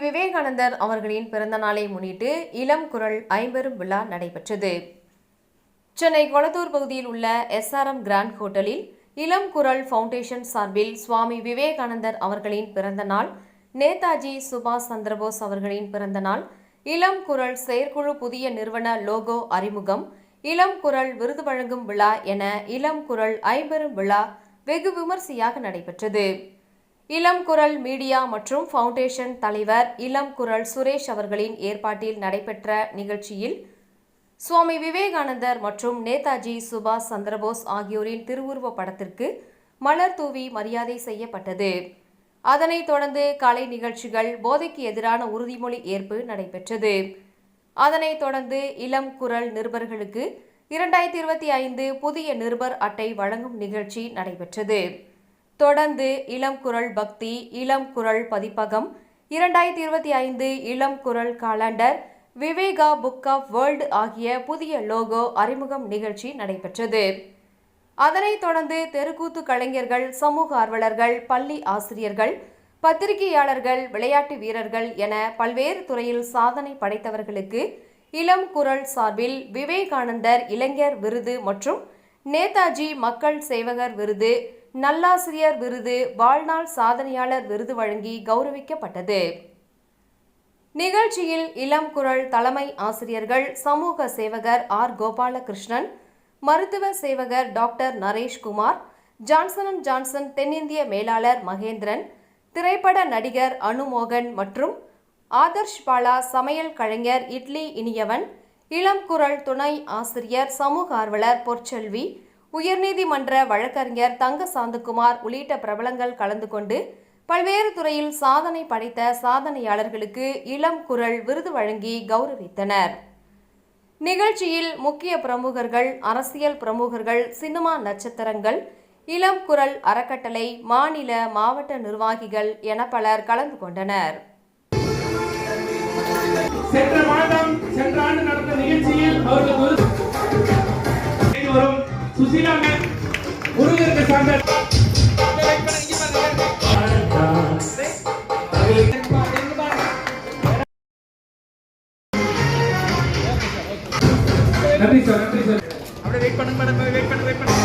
விவேகானந்தர் அவர்களின் பிறந்த நாளை முன்னிட்டு இளம் குரல் ஐம்பெரும் விழா நடைபெற்றது. சென்னை கொளத்தூர் பகுதியில் உள்ள எஸ்ஆர்எம் கிராண்ட் ஹோட்டலில் இளம் குரல் ஃபவுண்டேஷன் சார்பில் சுவாமி விவேகானந்தர் அவர்களின் பிறந்த நாள் நேதாஜி சுபாஷ் சந்திரபோஸ் அவர்களின் பிறந்த நாள் இளம் குரல் செயற்குழு புதிய நிறுவன லோகோ அறிமுகம் இளம் குரல் விருது வழங்கும் விழா என இளம் குரல் ஐம்பெரும் விழா வெகு விமர்சையாக நடைபெற்றது. இளம் குரல் மீடியா மற்றும் ஃபவுண்டேஷன் தலைவர் இளம் குரல் சுரேஷ் அவர்களின் ஏற்பாட்டில் நடைபெற்ற நிகழ்ச்சியில் சுவாமி விவேகானந்தர் மற்றும் நேதாஜி சுபாஷ் சந்திரபோஸ் ஆகியோரின் திருவுருவ படத்திற்கு மலர் தூவி மரியாதை செய்யப்பட்டது. அதனைத் தொடர்ந்து கலை நிகழ்ச்சிகள் போதைக்கு எதிரான உறுதிமொழி ஏற்பு நடைபெற்றது. அதனைத் தொடர்ந்து இளம் குரல் நிருபர்களுக்கு இரண்டாயிரத்தி இருபத்தி ஐந்து புதிய நிருபர் அட்டை வழங்கும் நிகழ்ச்சி நடைபெற்றது. தொடர்ந்து இளம் குரல் பக்தி இளம் குரல் பதிப்பகம் இரண்டாயிரத்தி இருபத்தி ஐந்து இளம் குரல் calendar Viveka book of world ஆகிய புதிய லோகோ அறிமுகம் நிகழ்ச்சி நடைபெற்றது. அதனைத் தொடர்ந்து தெருக்கூத்து கலைஞர்கள் சமூக ஆர்வலர்கள் பள்ளி ஆசிரியர்கள் பத்திரிகையாளர்கள் விளையாட்டு வீரர்கள் என பல்வேறு துறையில் சாதனை படைத்தவர்களுக்கு இளம் குரல் சார்பில் விவேகானந்தர் இளைஞர் விருது மற்றும் நேதாஜி மக்கள் சேவகர் விருது நல்லாசிரியர் விருது வாழ்நாள் சாதனையாளர் விருது வழங்கி கௌரவிக்கப்பட்டது. நிகழ்ச்சியில் இளம் குரல் தலைமை ஆசிரியர்கள் சமூக சேவகர் ஆர். கோபாலகிருஷ்ணன் மருத்துவ சேவகர் doctor Nareshkumar Johnson and Johnson தென்னிந்திய மேலாளர் மகேந்திரன் திரைப்பட நடிகர் அனுமோகன் மற்றும் ஆதர்ஷ் பாலா சமையல் கலைஞர் இட்லி இனியவன் இளம் குரல் துணை ஆசிரியர் சமூக ஆர்வலர் பொற்செல்வி உயர்நீதிமன்ற வழக்கறிஞர் தங்க சாந்தகுமார் உள்ளிட்ட பிரபலங்கள் கலந்து கொண்டு பல்வேறு துறையில் சாதனை படைத்த சாதனையாளர்களுக்கு இளம் குரல் விருது வழங்கி கௌரவித்தனர். நிகழ்ச்சியில் முக்கிய பிரமுகர்கள் அரசியல் பிரமுகர்கள் சினிமா நட்சத்திரங்கள் இளம் குரல் அறக்கட்டளை மாநில மாவட்ட நிர்வாகிகள் என பலர் கலந்து கொண்டனர். குருவிற்கு சார்ந்த நன்றி சார் நன்றி சார். அப்படியே வெயிட் பண்ணுங்க மேடம் வெயிட் பண்ணுங்க வெயிட் பண்ணுங்க.